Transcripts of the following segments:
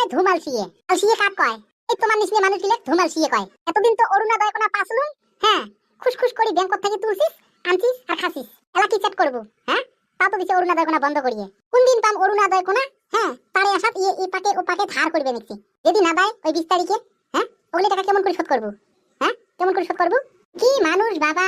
কয়? ধুমাল সিয়ে। আর সিয়ে কাক কয়? এই তোমার নিচে মানুষ গিলে ধুমাল সিয়ে কয়। এতদিন তো অরুণোদয় কোনা পাসলুম হ্যাঁ খুশখুশ করি ব্যাংক থেকে তুলছিস, আনছিস আর খাসিস। এলা কি চেট করব হ্যাঁ? তা তো দিছে অরুণোদয় কোনা বন্ধ করিয়ে। কোন দিন পাম অরুণোদয় কোনা হ্যাঁ? তারে আসাত ইয়ে এই পাকে, ও পাকে ধার করবে নিচ্ছি যদি না দেয়, ওই বিশ তারিখে হ্যাঁ? ওগুলি টাকা কেমন করে শোধ করব? হ্যাঁ? কেমন করে শোধ করব? কি মানুষ বাবা,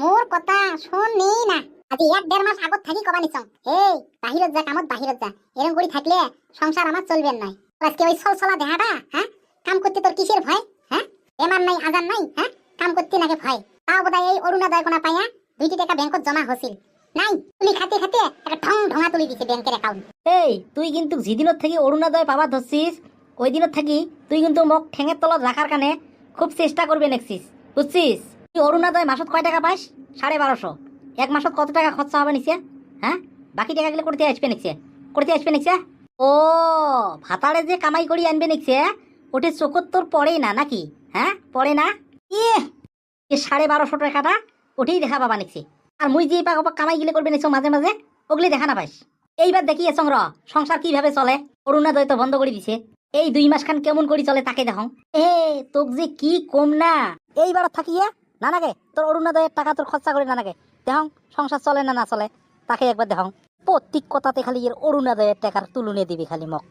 মোর কথা শোন নেই না। আজি এক দেড় মাস আগত থাকি কবা নিছং এই, বাহিরত যা, কামত বাহিরত যা। এরকম করে থাকলে সংসার আমার চলবে নাই। আজকে ওই সলসলা দেহাটা হ্যাঁ? কাম করতে তোর কিসের ভয় হ্যাঁ? বেমার নাই আজার নাই হ্যাঁ? কাম করতে নাকি ভয়। তাও বোধহয় এই অরুণোদয় কোনা পাইয়া দুইটি টাকা ব্যাংকত জমা হছিল। নাই তুলি খাতে খাতে একটা ঠং ঢঙা তুলি দিছে ব্যাংকের অ্যাকাউন্ট এই, তুই কিন্তু যেদিনত থাকি অরুণোদয় পাবা ধরছিস ওই দিনত থাকি তুই কিন্তু মোক ঠেঙের তলত রাখার কানে খুব চেষ্টা করবে নেকছিস বুঝছিস? তুই অরুণোদয় মাসত কয় টাকা পাইস? সাড়ে বারোশো। এক মাসত কত টাকা খরচা হবে নিছে হ্যাঁ? বাকি টাকাগুলো করতে আসবে নিচ্ছে করতে আসবে নিচ্ছে ও ভাতারে যে কামাই করি আনবে নিচ্ছে ওটি চোখত তোর পড়েই না নাকি হ্যাঁ? পড়ে না? ইয়ে এ সাড়ে বারোশো টাকাটা ওটাই দেখা পাবা নিচ্ছি আর মুই যে পাক কামাই গিলে করবে নিছো মাঝে মাঝে, ওগুলি দেখা না পাইস। এইবার দেখি এসং র, সংসার কীভাবে চলে? অরুণোদয় তো বন্ধ করে দিছে। এই দুই মাস খান কেমন করি চলে তাকে দেখো। এ, তোক যে কি কম না। এইবার থাকিয়ে না নাগে তোর অরুণোদয়ের টাকা তোর খরচা করে না নাগে দেখং, সংসার চলে না না চলে, তাকে একবার দেখং। প্রত্যেক কথাতে খালি এর অরুণাদয়ের টাকার তুলনে দিবি খালি মক